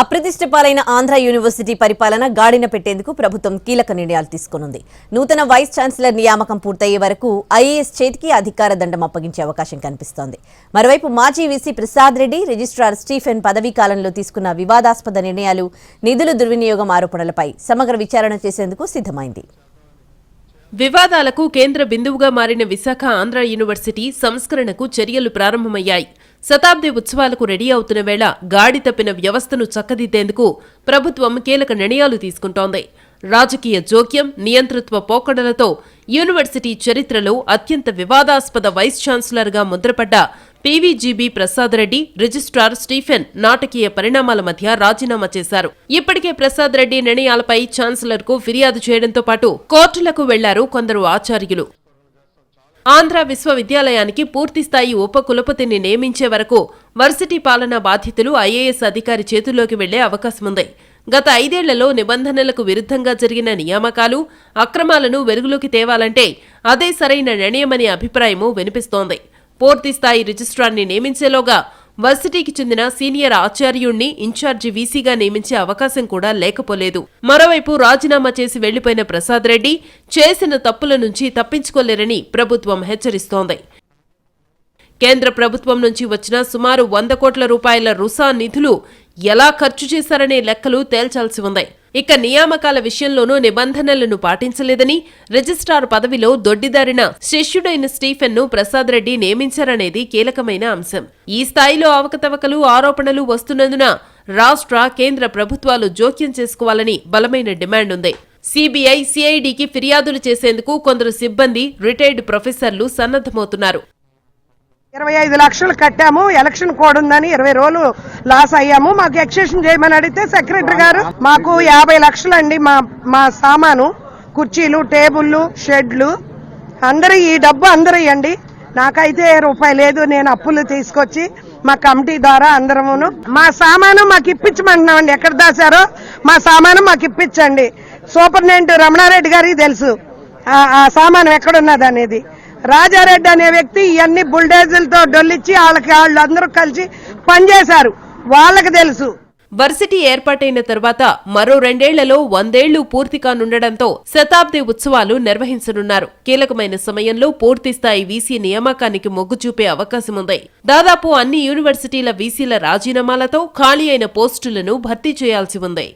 అప్రతిష్ట పాలైన ఆంధ్ర యూనివర్సిటీ పరిపాలన గాడిన పెట్టేందుకు ప్రభుత్వం కీలక నిర్ణయాలు తీసుకునుంది. నూతన వైస్ ఛాన్సలర్ నియామకం పూర్తయ్యే వరకు ఐఏఎస్ చేతికి అధికార దండం అప్పగించే అవకాశం కనిపిస్తోంది. మరోవైపు మాజీ VC Prasad Reddy registrar Stephen పదవీ కాలంలో తీసుకున్న వివాదాస్పద నిర్ణయాలు నిధుల దుర్వినియోగం ఆరోపణలపై సమగ్ర విచారణ చేసేందుకు సిద్ధమైంది. వివాదాలకు కేంద్ర బిందువుగా మారిన విశాఖ ఆంధ్ర యూనివర్సిటీ సంస్కరణకు చర్యలు ప్రారంభమయ్యాయి. శతాబ్ది ఉత్సవాలకు రెడీ అవుతున్న వేళ గాడి తప్పిన వ్యవస్థను చక్కదిద్దేందుకు ప్రభుత్వం కీలక నిర్ణయాలు తీసుకుంటోంది. రాజకీయ జోక్యం నియంతృత్వ పోకడలతో యూనివర్సిటీ చరిత్రలో అత్యంత వివాదాస్పద వైస్ ఛాన్సలర్గా ముద్రపడ్డ PVGB Prasad Reddy registrar Stephen నాటకీయ పరిణామాల మధ్య రాజీనామా చేశారు. ఇప్పటికే ప్రసాద్ రెడ్డి నిర్ణయాలపై ఛాన్సలర్కు ఫిర్యాదు చేయడంతో పాటు కోర్టులకు వెళ్ళారు కొందరు ఆచార్యులు. ఆంధ్ర విశ్వవిద్యాలయానికి పూర్తిస్థాయి ఉప కులపతిని నియమించే వరకు వర్సిటీ పాలనా బాధ్యతలు ఐఏఎస్ అధికారి చేతుల్లోకి వెళ్ళే అవకాశముంది. గత ఐదేళ్ళలో నిబంధనలకు విరుద్ధంగా జరిగిన నియామకాలు అక్రమాలను వెలుగులోకి తేవాలంటే అదే సరైన నిర్ణయమనే అభిప్రాయము వినిపిస్తోంది. పూర్తిస్థాయి రిజిస్ట్రార్ని నియమించేలోగా వర్సిటీకి చెందిన సీనియర్ ఆచార్యుణ్ణి ఇన్ఛార్జి వీసీగా నియమించే అవకాశం కూడా లేకపోలేదు. మరోవైపు రాజీనామా చేసి వెళ్ళిపోయిన ప్రసాద్ రెడ్డి చేసిన తప్పుల నుంచి తప్పించుకోలేరని ప్రభుత్వం హెచ్చరిస్తోంది. కేంద్ర ప్రభుత్వం నుంచి వచ్చిన సుమారు వంద కోట్ల రూపాయల రుసా నిధులు ఎలా ఖర్చు చేశారనే లెక్కలు తేల్చాల్సి ఉంది. ఇక నియామకాల విషయంలోనూ నిబంధనలను పాటించలేదని రిజిస్ట్రార్ పదవిలో దొడ్డిదారిన శిష్యుడైన స్టీఫెన్ను ప్రసాద్ రెడ్డి నియమించారనేది కీలకమైన అంశం. ఈ స్థాయిలో అవకతవకలు ఆరోపణలు వస్తున్నందున రాష్ట్ర కేంద్ర ప్రభుత్వాలు జోక్యం చేసుకోవాలని బలమైన డిమాండ్ ఉంది. సిబిఐ సిఐడికి ఫిర్యాదులు చేసేందుకు కొందరు సిబ్బంది రిటైర్డ్ ప్రొఫెసర్లు సన్నద్ధమవుతున్నారు. ఇరవై ఐదు లక్షలు కట్టాము ఎలక్షన్ కోడ్ ఉందని ఇరవై రోజులు లాస్ అయ్యాము. మాకు ఎక్స్టెన్షన్ చేయమని అడిగితే సెక్రటరీ గారు మాకు యాభై లక్షలండి మా మా సామాను. కుర్చీలు టేబుల్లు షెడ్లు. అందరూ ఈ డబ్బు అందరూ ఇవ్వండి. నాకైతే రూపాయి లేదు నేను అప్పులు తీసుకొచ్చి మా కమిటీ ద్వారా అందరమును. మా సామాను మాకు ఇప్పించమంటున్నామండి. ఎక్కడ దాచారో మా సామాను మాకు ఇప్పించండి. సూపరింటెండెంట్ రమణారెడ్డి గారికి తెలుసు. ఆ- ఆ సామాను ఎక్కడున్నది అనేది. రాజారెడ్డి అనే వ్యక్తి ఇవన్నీ బుల్డేజర్లతో డొల్లిచ్చి వాళ్ళకి వాళ్ళు అందరూ కలిసి పనిచేశారు. వాళ్ళకి తెలుసు. వర్సిటీ ఏర్పాటైన తర్వాత మరో రెండేళ్ళలో వందేళ్ళు పూర్తి కానుండడంతో శతాబ్ది ఉత్సవాలు నిర్వహించనున్నారు. కీలకమైన సమయంలో పూర్తిస్థాయి వీసీ నియామకానికి మొగ్గు చూపే అవకాశముంది. దాదాపు అన్ని యూనివర్సిటీల వీసీల రాజీనామాలతో ఖాళీ అయిన పోస్టులను భర్తీ చేయాల్సి ఉంది.